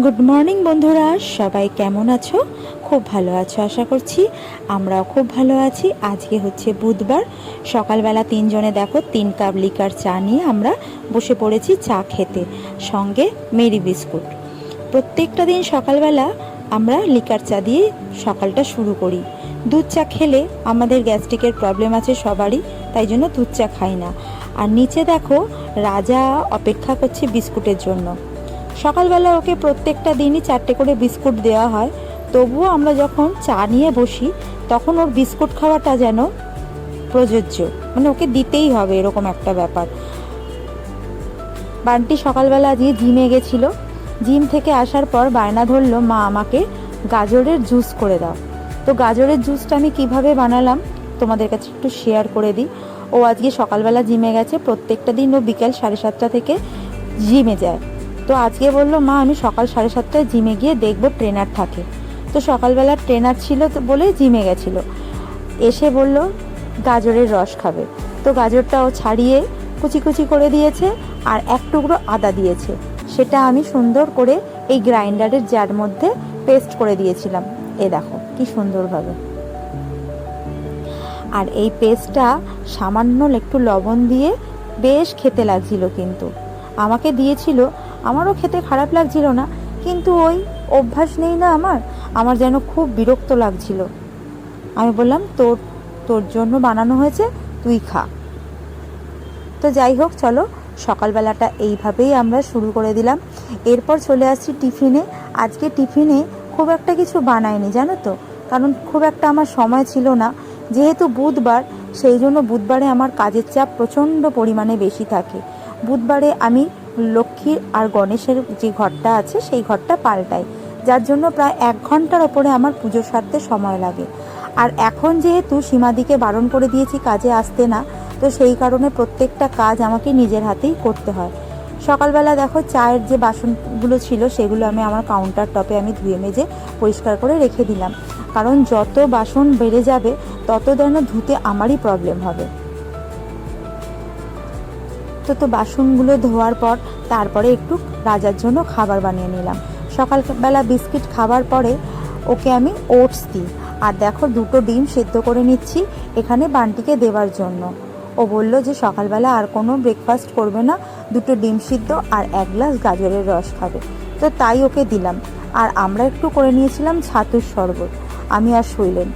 Good morning বন্ধুরা। সবাই কেমন আছো? খুব ভালো আছো, আশা করছি আমরাও খুব ভালো আছি। আজকে হচ্ছে বুধবার। সকালবেলা তিনজনে দেখো, তিন কাপ লিকার চা নিয়ে আমরা বসে পড়েছি চা খেতে, সঙ্গে মেরি বিস্কুট। প্রত্যেকটা দিন সকালবেলা আমরা লিকার চা দিয়ে সকালটা শুরু করি। দুধ চা খেলে আমাদের গ্যাস্ট্রিকের প্রবলেম আছে সবারই, তাই জন্য দুধ চা খাই না। আর নিচে দেখো, রাজা অপেক্ষা করছে বিস্কুটের জন্য। সকালবেলা ওকে প্রত্যেকটা দিনই চারটে করে বিস্কুট দেওয়া হয়। তবুও আমরা যখন চা নিয়ে বসি, তখন ওর বিস্কুট খাওয়াটা যেন প্রযোজ্য। মানে ওকে দিতেই হবে এরকম একটা ব্যাপার। বান্টি সকালবেলা আজকে জিমে গেছিল, জিম থেকে আসার পর বায়না ধরলো, মা, আমাকে গাজরের জুস করে দাও। তো গাজরের জুসটা আমি কীভাবে বানালাম, তোমাদের কাছে একটু শেয়ার করে দিই। ও আজকে সকালবেলা জিমে গেছে, প্রত্যেকটা দিন ও বিকেল সাড়ে সাতটা থেকে জিমে যায়। তো আজকে বলল, মা, আমি সকাল সাড়ে সাতটায় জিমে গিয়ে দেখব ট্রেনার থাকে। তো সকালবেলা ট্রেনার ছিল বলে জিমে গেছিল। এসে বলল, গাজরের রস খাবে। তো গাজরটাও ছাড়িয়ে কুচি কুচি করে দিয়েছে আর এক টুকরো আদা দিয়েছে। সেটা আমি সুন্দর করে এই গ্রাইন্ডারের জার মধ্যে পেস্ট করে দিয়েছিলাম। এ দেখো, কি সুন্দরভাবে। আর এই পেস্টটা সামান্য একটু লবণ দিয়ে বেশ খেতে লাগছিল কিন্তু। আমাকে দিয়েছিল আমারও খেতে খারাপ লাগছিল না, কিন্তু ওই অভ্যাস নেই না আমার। আমার যেন খুব বিরক্ত লাগছিল। আমি বললাম, তোর তোর জন্য বানানো হয়েছে, তুই খা। তো যাই হোক, চলো, সকালবেলাটা এইভাবেই আমরা শুরু করে দিলাম। এরপর চলে আসছি টিফিনে। আজকে টিফিনে খুব একটা কিছু বানাইনি, জানো তো? কারণ খুব একটা আমার সময় ছিল না। যেহেতু বুধবার, সেই জন্য বুধবারে আমার কাজের চাপ প্রচণ্ড পরিমাণে বেশি থাকে। বুধবারে আমি লক্ষ্মীর আর গণেশের যে ঘরটা আছে, সেই ঘরটা পাল্টাই যার জন্য প্রায় এক ঘণ্টার ওপরে আমার পুজো সারতে সময় লাগে। আর এখন যেহেতু সীমাদিকে বারণ করে দিয়েছি কাজে আসতে না, তো সেই কারণে প্রত্যেকটা কাজ আমাকে নিজের হাতেই করতে হয়। সকালবেলা দেখো চায়ের যে বাসনগুলো ছিল, সেগুলো আমি আমার কাউন্টার টপে আমি ধুয়ে মেজে পরিষ্কার করে রেখে দিলাম। কারণ যত বাসন বেড়ে যাবে, তত যেন ধুতে আমারই প্রবলেম হবে। তো তো বাসনগুলো ধোয়ার পর তারপরে একটু রাজার জন্য খাবার বানিয়ে নিলাম। সকালবেলা বিস্কিট খাবার পরে ওকে আমি ওটস দিই। আর দেখো দুটো ডিম সেদ্ধ করে নিচ্ছি এখানে বান্টিকে দেওয়ার জন্য। ও বলল যে সকালবেলা আর কোনো ব্রেকফাস্ট করবে না, দুটো ডিম সিদ্ধ আর এক গ্লাস গাজরের রস খাবে। তো তাই ওকে দিলাম। আর আমরা একটু করে নিয়েছিলাম ছাতুর শরবত। আমি আর শৈলেন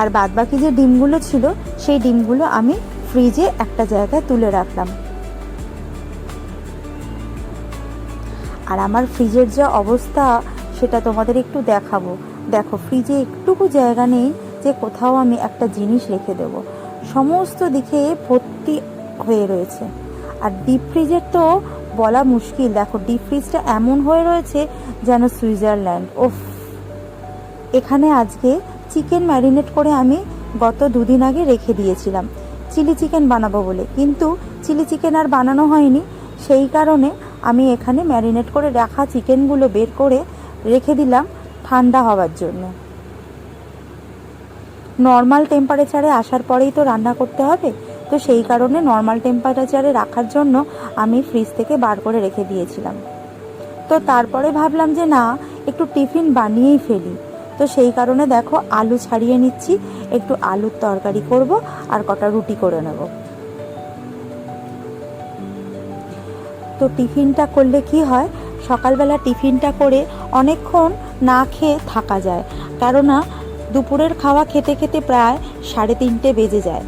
আর বাদবাকি যে ডিমগুলো ছিল, সেই ডিমগুলো আমি ফ্রিজে একটা জায়গায় তুলে রাখলাম। আর আমার ফ্রিজের যা অবস্থা, সেটা তোমাদের একটু দেখাবো। দেখো, ফ্রিজে একটুকু জায়গা নেই যে কোথাও আমি একটা জিনিস রেখে দেবো। সমস্ত দিকে ভর্তি হয়ে রয়েছে। আর ডিপ ফ্রিজের তো বলা মুশকিল। দেখো, ডিপ ফ্রিজটা এমন হয়ে রয়েছে যেন সুইজারল্যান্ড। ওফ! এখানে আজকে চিকেন ম্যারিনেট করে আমি গত দুদিন আগে রেখে দিয়েছিলাম। চিলি চিকেন বানাবো বলে। কিন্তু চিলি চিকেন আর বানানো হয়নি। সেই কারণে আমি এখানে ম্যারিনেট করে রাখা চিকেনগুলো বের করে রেখে দিলাম ঠান্ডা হওয়ার জন্য। নর্মাল টেম্পারেচারে আসার পরেই তো রান্না করতে হবে। তো সেই কারণে নর্মাল টেম্পারেচারে রাখার জন্য আমি ফ্রিজ থেকে বার করে রেখে দিয়েছিলাম। তো তারপরে ভাবলাম যে না, একটু টিফিন বানিয়েই ফেলি। তো সেই কারণে দেখো আলু ছাড়িয়ে নিচ্ছি, একটু আলুর তরকারি করব আর কটা রুটি করে নেব। তো টিফিনটা করলে কি হয়, সকালবেলা টিফিনটা করে অনেকক্ষণ না খেয়ে থাকা যায়, কেননা দুপুরের খাওয়া খেতে খেতে প্রায় সাড়ে তিনটে বেজে যায়।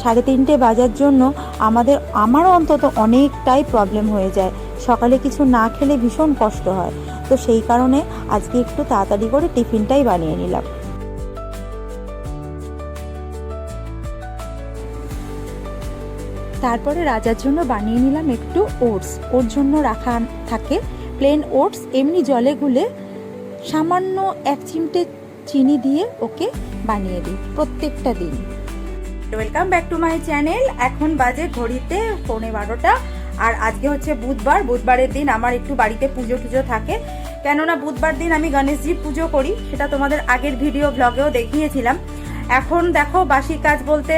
সাড়ে তিনটে বাজার জন্য আমাদের, আমারও অন্তত অনেকটাই প্রবলেম হয়ে যায়। সকালে কিছু না খেলে ভীষণ কষ্ট হয়। তো সেই কারণে আজকে একটু তাড়াতাড়ি করে টিফিনটাই বানিয়ে নিলাম। তারপরে রাজার জন্য বানিয়ে নিলাম একটু ওটস। ওর জন্য রাখা থাকে প্লেন ওটস এমনি জলে গুলে সামান্য এক চিমটে চিনি দিয়ে ওকে বানিয়ে দিই প্রত্যেকটা দিন। Welcome back to my channel এখন বাজে ঘড়িতে পৌনে বারোটা। আর আজকে হচ্ছে বুধবার, বুধবারের দিন আমার একটু বাড়িতে পুজো টুজো থাকে। কেননা বুধবার দিন আমি গণেশজির পুজো করি, সেটা তোমাদের আগের ভিডিও ব্লগেও দেখিয়েছিলাম। এখন দেখো বাসি কাজ বলতে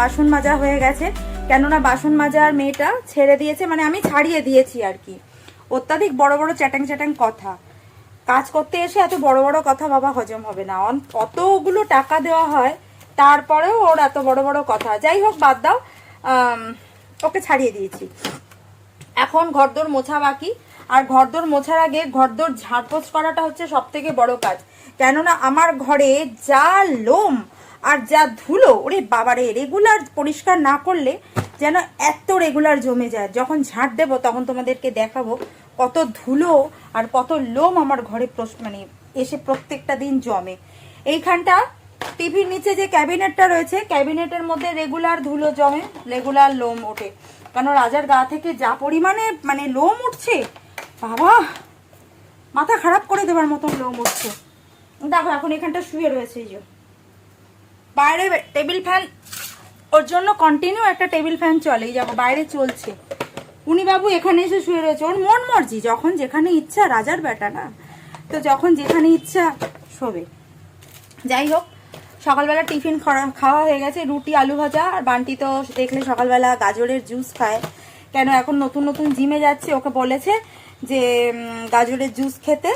বাসন মাজা হয়ে গেছে। কেননা বাসন মাজার মেয়েটা ছেড়ে দিয়েছে মানে আমি ছাড়িয়ে দিয়েছি আর কি। অত্যাধিক বড় বড় চ্যাটাং চ্যাটাং কথা। কাজ করতে এসে এত বড় বড় কথা বাবা হজম হবে না। কতগুলো টাকা দেওয়া হয়, তারপরেও ওর এত বড় বড় কথা। যাই হোক, বাদ দাও ওকে ছাড়িয়ে দিয়েছি। এখন ঘরদোর মোছা বাকি। আর ঘরদোর মোছার আগে ঘরদোর ঝাড়পোছ করাটা হচ্ছে সব থেকে বড় কাজ। কেননা আমার ঘরে যা লোম আর যা ধুলো, ওরে বাবারে রেগুলার পরিষ্কার না করলে যেন এত রেগুলার জমে যায়। যখন ঝাঁট দেবো তখন তোমাদেরকে দেখাবো কত ধুলো আর কত লোম আমার ঘরে মানে এসে প্রত্যেকটা দিন জমে। এইখানটা টিভির নিচে যে ক্যাবিনেটটা রয়েছে, ক্যাবিনেটের মধ্যে রেগুলার ধুলো জমে রেগুলার লোম ওঠে। কারণ রাজার গা থেকে যা পরিমাণে মানে লোম উঠছে, বাবা, মাথা খারাপ করে দেবার মতন লোম উঠছে। দেখো, এখন এখানটা শুয়ে রয়েছে এই যে। বাইরে টেবিল ফ্যান, ওর জন্য কন্টিনিউ একটা টেবিল ফ্যান চলে এই দেখো বাইরে চলছে। উনি বাবু এখানে এসে শুয়ে রয়েছে, ওর মন মর্জি, যখন যেখানে ইচ্ছা রাজার বেটা না, তো যখন যেখানে ইচ্ছা শোবে। যাই হোক সকালবেলা টিফিন খাওয়া হয়ে গেছে, রুটি, আলু ভাজা, আর বান্টি তো দেখলে সকালবেলা গাজরের জুস খায়। কেন এখন নতুন নতুন জিমে যাচ্ছে, ওকে বলেছে যে গাজরের জুস খেতে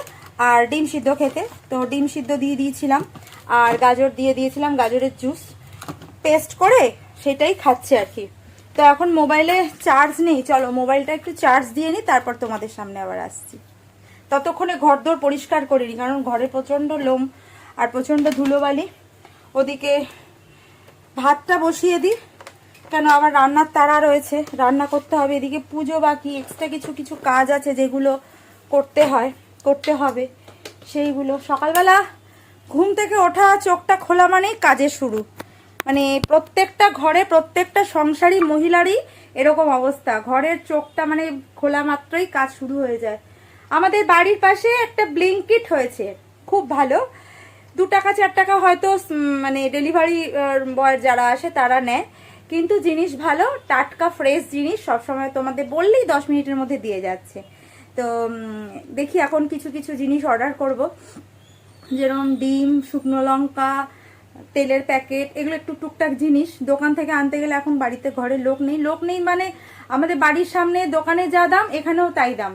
আর ডিম সিদ্ধ খেতে। তো ডিম সিদ্ধ দিয়ে দিয়েছিলাম, আর গাজর দিয়ে দিয়েছিলাম গাজরের জুস পেস্ট করে সেটাই খাচ্ছে আর কি। তো এখন মোবাইলে চার্জ নেই। চলো, মোবাইলটা একটু চার্জ দিয়ে নিই, তারপর তোমাদের সামনে আবার আসছি। ততক্ষণে ঘরদোর পরিষ্কার করিনি, কারণ ঘরে প্রচণ্ড লোম আর প্রচণ্ড ধুলোবালি। ওদিকে ভাতটা বসিয়ে দিই। কেন আবার রান্নার তাড়া রয়েছে, রান্না করতে হবে। এদিকে পুজো বাকি এক্সট্রা কিছু কিছু কাজ আছে যেগুলো করতে হয়, করতে হবে। সেইগুলো। সকালবেলা ঘুম থেকে ওঠা চোখটা খোলা মানেই কাজের শুরু। মানে প্রত্যেকটা ঘরে, প্রত্যেকটা সংসারী, মহিলারই এরকম অবস্থা। ঘরের চোখটা মানে খোলা মাত্রই কাজ শুরু হয়ে যায়। আমাদের বাড়ির পাশে একটা ব্লিঙ্কিট হয়েছে। খুব ভালো। দু টাকা, চার টাকা হয়তো মানে ডেলিভারি বয় যারা আসে তারা নেয়। কিন্তু জিনিস ভালো, টাটকা ফ্রেশ জিনিস সবসময় তোমাদের বললেই দশ মিনিটের মধ্যে দিয়ে যাচ্ছে। তো দেখি এখন কিছু কিছু জিনিস অর্ডার করব। যেরকম ডিম, শুকনো লঙ্কা, তেলের প্যাকেট এগুলো একটু টুকটাক জিনিস। দোকান থেকে আনতে গেলে এখন বাড়িতে ঘরে লোক নেই। লোক নেই মানে আমাদের বাড়ির সামনে দোকানে যা দাম, এখানেও তাই দাম।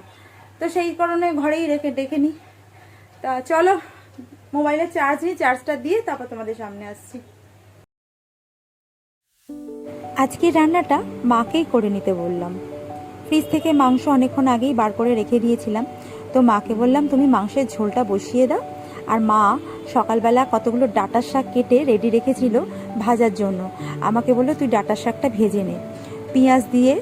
তো সেই কারণে ঘরেই রেখে ডেকে নিই। তা চলো মোবাইলে চার্জ নিয়ে চার্জটা দিয়ে তারপর তোমাদের সামনে আসছি। আজকের রান্নাটা মাকেই করে নিতে বললাম। ফ্রিজ থেকে মাংস অনেকক্ষণ আগেই বার করে রেখে দিয়েছিলাম। তো মাকে বললাম, তুমি মাংসের ঝোলটা বসিয়ে দাও। আর মা সকালবেলা কতগুলো ডাটার শাক কেটে রেডি রেখেছিল ভাজার জন্য। আমাকে বলল, তুই ডাটার শাকটা ভেজে নে। পেঁয়াজ দিয়ে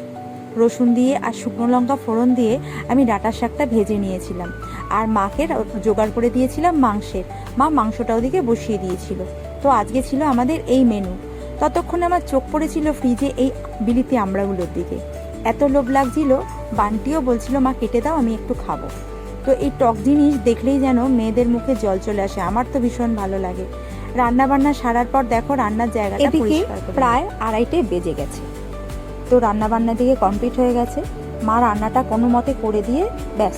রসুন দিয়ে আর শুকনো লঙ্কা ফোড়ন দিয়ে আমি ডাটার শাকটা ভেজে নিয়েছিলাম। আর মাকে জোগাড় করে দিয়েছিলাম মাংসের। মা মাংসটা ওদিকে বসিয়ে দিয়েছিল। তো আজকে ছিল আমাদের এই মেনু ততক্ষণে আমার চোখ পড়েছিল ফ্রিজে এই বিলিতি আমড়াগুলোর দিকে। এত লোভ লাগছিল বান্টিও বলছিল মা কেটে দাও আমি একটু খাব। তো এই টক জিনিস দেখলেই যেন মেয়েদের মুখে জল চলে আসে। আমার তো ভীষণ ভালো লাগে। রান্না বান্না সারার পর দেখো রান্নার জায়গাটা প্রায় আড়াইটে বেজে গেছে। তো রান্না বান্নার দিকে কমপ্লিট হয়ে গেছে। মা রান্নাটা কোনো মতে করে দিয়ে ব্যাস,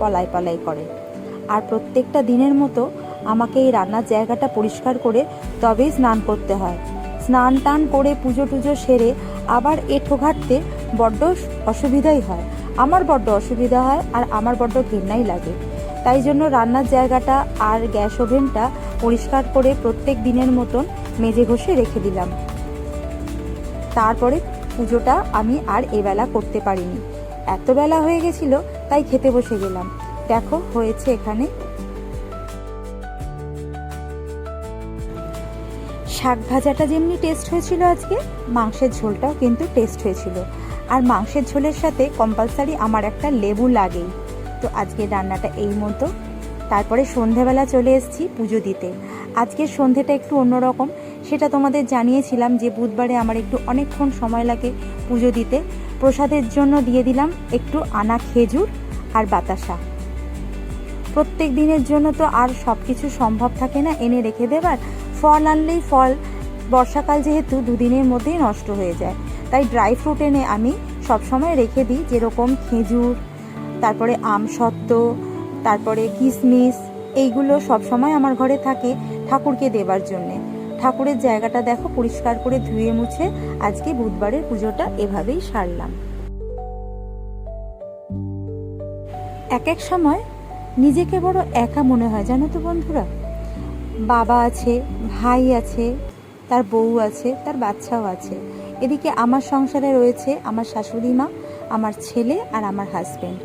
পলাই পলাই করে। আর প্রত্যেকটা দিনের মতো আমাকে এই রান্নার জায়গাটা পরিষ্কার করে তবেই স্নান করতে হয়। স্নান টান করে পুজো টুজো সেরে আবার এঁঠো ঘাটতে বড্ড অসুবিধাই হয়। আমার বড্ড অসুবিধা হয় আর আমার বড্ড ঘেন্নাই লাগে। তাই জন্য রান্নার জায়গাটা আর গ্যাস ওভেনটা পরিষ্কার করে প্রত্যেক দিনের মতন মেজে ঘষে রেখে দিলাম। তারপরে পুজোটা আমি আর এবেলা করতে পারিনি। এত বেলা হয়ে গেছিল, তাই খেতে বসে গেলাম। দেখো, হয়েছে এখানে। শাক ভাজাটা যেমনি টেস্ট হয়েছিল আজকে, মাংসের ঝোলটাও কিন্তু টেস্ট হয়েছিল। আর মাংসের ঝোলের সাথে কম্পালসারি আমার একটা লেবু লাগেই। তো আজকে রান্নাটা এই মতো। তারপরে সন্ধেবেলা চলে এসেছি পুজো দিতে। আজকের সন্ধেটা একটু অন্যরকম। সেটা তোমাদের জানিয়েছিলাম যে বুধবারে আমার একটু অনেকক্ষণ সময় লাগে পুজো দিতে। প্রসাদের জন্য দিয়ে দিলাম একটু আনা খেজুর আর বাতাসা। প্রত্যেক দিনের জন্য তো আর সব কিছু সম্ভব থাকে না এনে রেখে দেবার। ফল আনলেই ফল, বর্ষাকাল যেহেতু দুদিনের মধ্যেই নষ্ট হয়ে যায়। তাই ড্রাই ফ্রুট এনে আমি সবসময় রেখে দিই যেরকম খেজুর, তারপরে আম সত্ত্ব তারপরে কিশমিশ এইগুলো সবসময় আমার ঘরে থাকে ঠাকুরকে দেবার জন্যে। ঠাকুরের জায়গাটা দেখো, পরিষ্কার করে ধুয়ে মুছে আজকে বুধবারের পুজোটা এভাবেই সারলাম। এক এক সময় নিজেকে বড় একা মনে হয়, জানো তো বন্ধুরা? বাবা আছে, ভাই আছে, তার বউ আছে, তার বাচ্চাও আছে। এদিকে আমার সংসারে রয়েছে আমার শাশুড়ি মা, আমার ছেলে আর আমার হাজব্যান্ড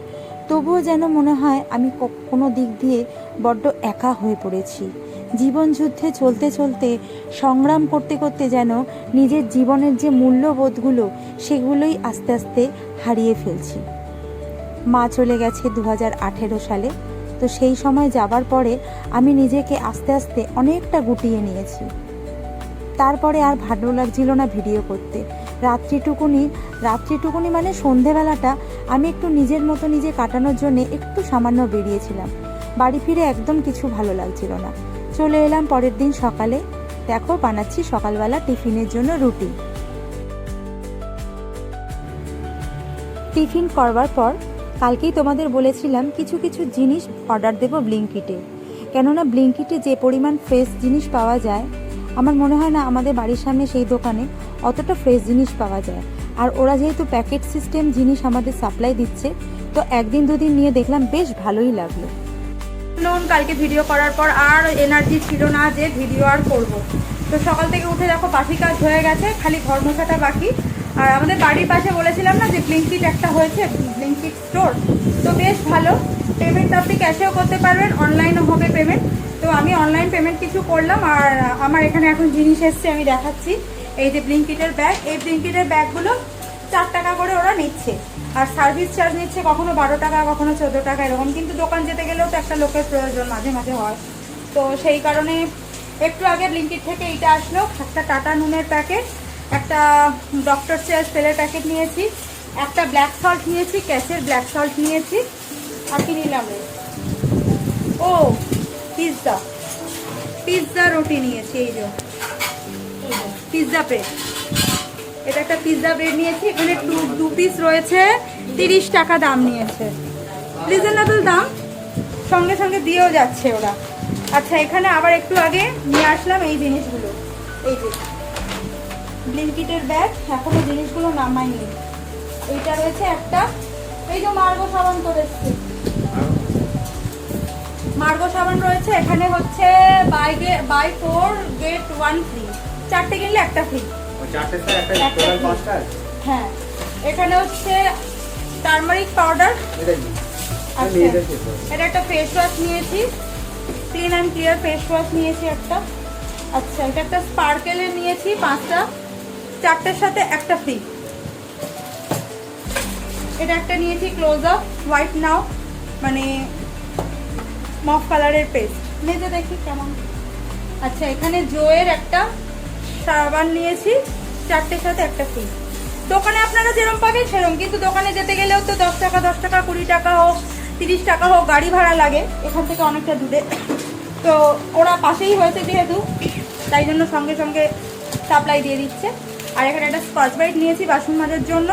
তবুও যেন মনে হয় আমি কোনো দিক দিয়ে বড্ড একা হয়ে পড়েছি। জীবন যুদ্ধে চলতে চলতে, সংগ্রাম করতে করতে যেন নিজের জীবনের যে মূল্যবোধগুলো, সেগুলোই আস্তে আস্তে হারিয়ে ফেলছি। মা চলে গেছে দু আঠেরো সালে। তো সেই সময় যাবার পরে আমি নিজেকে আস্তে আস্তে অনেকটা গুটিয়ে নিয়েছি। তারপরে আর ভালো লাগছিল না ভিডিও করতে। রাত্রিটুকুনি রাত্রিটুকুনি মানে সন্ধেবেলাটা আমি একটু নিজের মতো নিজে কাটানোর জন্য একটু সামান্য বেরিয়েছিলাম। বাড়ি ফিরে একদম কিছু ভালো লাগছিল না। চলে এলাম পরের দিন সকালে। দেখো, বানাচ্ছি সকালবেলা টিফিনের জন্য রুটি। টিফিন করবার পর কালকেই তোমাদের বলেছিলাম কিছু কিছু জিনিস অর্ডার দেবো ব্লিঙ্কিটে। কেননা ব্লিঙ্কিটে যে পরিমাণ ফ্রেশ জিনিস পাওয়া যায়, আমার মনে হয় না আমাদের বাড়ির সামনে সেই দোকানে অতটা ফ্রেশ জিনিস পাওয়া যায়। আর ওরা যেহেতু প্যাকেট সিস্টেম জিনিস আমাদের সাপ্লাই দিচ্ছে, তো একদিন দুদিন নিয়ে দেখলাম বেশ ভালোই লাগল। নুন কালকে ভিডিও করার পর আর এনার্জি ছিল না যে ভিডিও আর করব। তো সকাল থেকে উঠে দেখো বাসি কাজ হয়ে গেছে, খালি ঘর মোছাটা বাকি। আর আমাদের বাড়ির পাশে বলেছিলাম না যে ব্লিঙ্কিট একটা হয়েছে ব্লিঙ্কিট স্টোর তো বেশ ভালো। পেমেন্ট আপনি ক্যাশেও করতে পারবেন অনলাইনও হবে পেমেন্ট তো আমি অনলাইন পেমেন্ট কিছু করলাম, আর আমার এখানে এখন জিনিস এসছে, আমি দেখাচ্ছি। এই যে ব্লিঙ্কিটের ব্যাগ এই ব্লিঙ্কিটের ব্যাগগুলো চার টাকা করে ওরা নিচ্ছে। আর সার্ভিস চার্জ নিচ্ছে কখনো বারো টাকা, কখনো চোদ্দ টাকা, এরকম। কিন্তু দোকান যেতে গেলেও তো একটা লোকের প্রয়োজন মাঝে মাঝে হয়। তো সেই কারণে একটু আগে ব্লিঙ্কিট থেকে এইটা আসলো। একটা টাটা নুনের প্যাকেট একটা ডক্টর চেয়ার তেলের প্যাকেট নিয়েছি, একটা ব্ল্যাক সল্ট নিয়েছি ক্যাশের ব্ল্যাক সল্ট নিয়েছি, আর কি নিলাম? ও পিৎজা পিৎজা রুটি নিয়েছি, এই যে। পিৎজা ব্রেড এটা একটা পিৎজা ব্রেড নিয়েছি, এখানে টু দু পিস রয়েছে, তিরিশ টাকা দাম নিয়েছে। রিজনেবল দাম, সঙ্গে সঙ্গে দিয়েও যাচ্ছে ওরা। আচ্ছা এখানে আবার একটু আগে নিয়ে আসলাম এই জিনিসগুলো। এই যে ব্লিঙ্কিটের ব্যাগ এখনও জিনিসগুলো নামাইনি। এইটা রয়েছে একটা, এই যে মার্গো সাবান করে এসছে মার্গো সাবান রয়েছে, এখানে হচ্ছে buy buy four get one free চারটে কিনলে একটা ফ্রি একটা টোটাল পাঁচটা হ্যাঁ এখানে হচ্ছে টার্মারিক পাউডার। নিই। আচ্ছা। এটা একটা ফেস ওয়াশ নিয়েছি। Clean and clear face wash নিয়েছি একটা। আচ্ছা এটা একটা স্পার্কেলের নিয়েছি পাঁচটা। চারটের সাথে একটা ফ্রি এটা একটা নিয়েছি ক্লোজ আপ হোয়াইট নাও মানে মফ কালারের পেস্ট মেজে দেখি কেমন। আচ্ছা এখানে জোয়ের একটা সাবান নিয়েছি। চারটের সাথে একটা ফ্রি দোকানে আপনারা যেরকম পাবেন সেরকম কিন্তু দোকানে যেতে গেলেও তো দশ টাকা দশ টাকা, কুড়ি টাকা হোক, তিরিশ টাকা হোক, গাড়ি ভাড়া লাগে এখান থেকে অনেকটা দূরে। তো ওরা পাশেই হয়েছে যেহেতু, তাই জন্য সঙ্গে সঙ্গে সাপ্লাই দিয়ে দিচ্ছে। আর এখানে একটা স্কচ ব্রাইট নিয়েছি বাসন মাজার জন্য।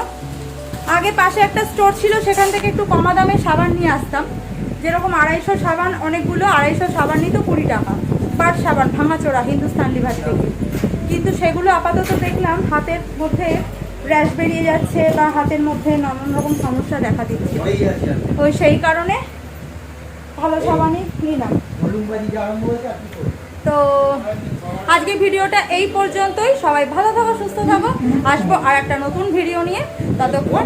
আগে পাশে একটা স্টোর ছিল, সেখান থেকে একটু কমা দামে সাবান নিয়ে আসতাম। যেরকম আড়াইশো সাবান, অনেকগুলো আড়াইশো সাবান নিত কুড়ি টাকা। পাট সাবান, ভাঙাচোরা, হিন্দুস্তান লিভার থেকে। কিন্তু সেগুলো আপাতত দেখলাম হাতের মধ্যে র্যাশ বেরিয়ে যাচ্ছে বা হাতের মধ্যে নানান রকম সমস্যা দেখা দিচ্ছে। ওই সেই কারণে ভালো সাবানই নিলাম? তো আজকে ভিডিওটা এই পর্যন্তই। সবাই ভালো থাকো সুস্থ থাকো। আসব আর একটা নতুন ভিডিও নিয়ে। ততক্ষণ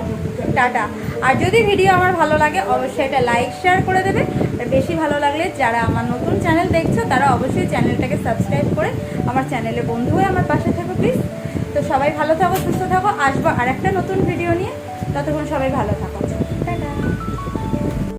টাটা। আর যদি ভিডিও আমার ভালো লাগে অবশ্যই এটা লাইক শেয়ার করে দেবে। আর বেশি ভালো লাগলে যারা আমার নতুন চ্যানেল দেখছ, তারা অবশ্যই চ্যানেলটাকে সাবস্ক্রাইব করে আমার চ্যানেলে বন্ধু হয়ে আমার পাশে থাকো প্লিজ তো সবাই ভালো থাকো, সুস্থ থাকো। আসব আর একটা নতুন ভিডিও নিয়ে। ততক্ষণ সবাই ভালো থাকো।